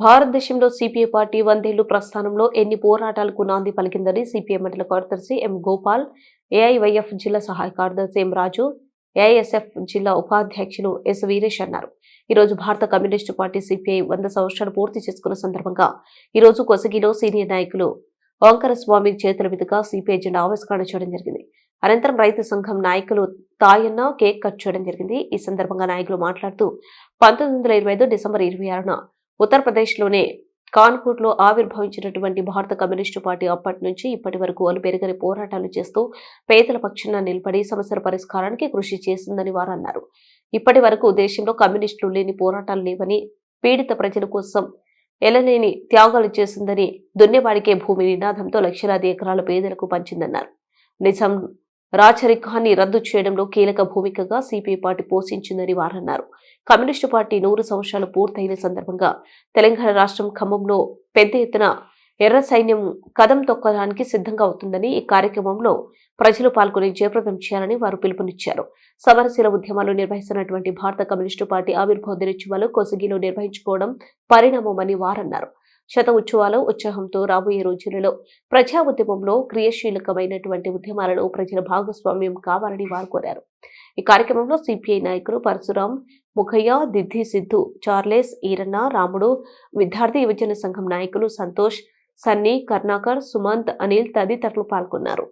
భారతదేశంలో CPI party వందేళ్ళు ప్రస్థానంలో ఎన్ని పోరాటాలకు నాంది పలికిందని సిపిఐ మండల కార్యదర్శి ఎం గోపాల్ ఏఐవైఎఫ్ జిల్లా సహాయ కార్యదర్శి ఎం రాజు ఏఐఎస్ఎఫ్ జిల్లా ఉపాధ్యక్షులు ఎస్ వీరేష్ అన్నారు. ఈరోజు భారత కమ్యూనిస్టు పార్టీ సిపిఐ వంద సంవత్సరాలు పూర్తి చేసుకున్న సందర్భంగా ఈరోజు కొసగిలో సీనియర్ నాయకులు ఓంకర స్వామి చేతుల మీదుగా సిపిఐ జెండా ఆవిష్కరణ చేయడం జరిగింది. అనంతరం రైతు సంఘం నాయకులు తాయన్న కేక్ కట్ చేయడం జరిగింది. ఈ సందర్భంగా నాయకులు మాట్లాడుతూ పంతొమ్మిది వందల ఇరవై ఐదు డిసెంబర్ ఇరవై ఆరున ఉత్తరప్రదేశ్లోనే కాన్పూర్లో ఆవిర్భవించినటువంటి భారత కమ్యూనిస్టు పార్టీ అప్పటి నుంచి ఇప్పటి వరకు అలుపెరగని పోరాటాలు చేస్తూ పేదల పక్షాన నిలబడి సమస్యల పరిష్కారానికి కృషి చేసిందని వారు అన్నారు ఇప్పటి వరకు దేశంలో కమ్యూనిస్టులు లేని పోరాటాలు లేవని పీడిత ప్రజల కోసం ఎలలేని త్యాగాలు చేసిందని దున్నేవాడికే భూమి నినాదంతో లక్షలాది ఎకరాల పేదలకు పంచిందన్నారు. నిజాం రాచరికాన్ని రద్దు చేయడంలో కీలక భూమికగా సిపిఐ పార్టీ పోషించిందని వారన్నారు. కమ్యూనిస్టు పార్టీ నూరు సంవత్సరాలు పూర్తయిన సందర్భంగా తెలంగాణ రాష్ట్రం ఖమ్మంలో పెద్ద ఎత్తున ఎర్ర సైన్యం కదం తొక్కడానికి సిద్ధంగా అవుతుందని ఈ కార్యక్రమంలో ప్రజలు పాల్గొని జయప్రదం చేయాలని వారు పిలుపునిచ్చారు. సమరశీల ఉద్యమాలు నిర్వహిస్తున్నటువంటి భారత కమ్యూనిస్టు పార్టీ ఆవిర్భావ దినోత్సవాలు కొసగిలో నిర్వహించుకోవడం పరిణామమని వారన్నారు. శత ఉత్సవాలు ఉత్సాహంతో రాబోయే రోజులలో ప్రజా ఉద్యమంలో క్రియాశీలకమైనటువంటి ఉద్యమాలలో ప్రజల భాగస్వామ్యం కావాలని వారు కోరారు. ఈ కార్యక్రమంలో సిపిఐ నాయకులు పరశురాం ముఖయ్య దిద్ది సిద్ధు చార్లెస్ ఈరన్న రాముడు విద్యార్థి యువజన సంఘం నాయకులు సంతోష్ సన్నీ కర్ణాకర్ సుమంత్ అనిల్ తదితరులు పాల్గొన్నారు.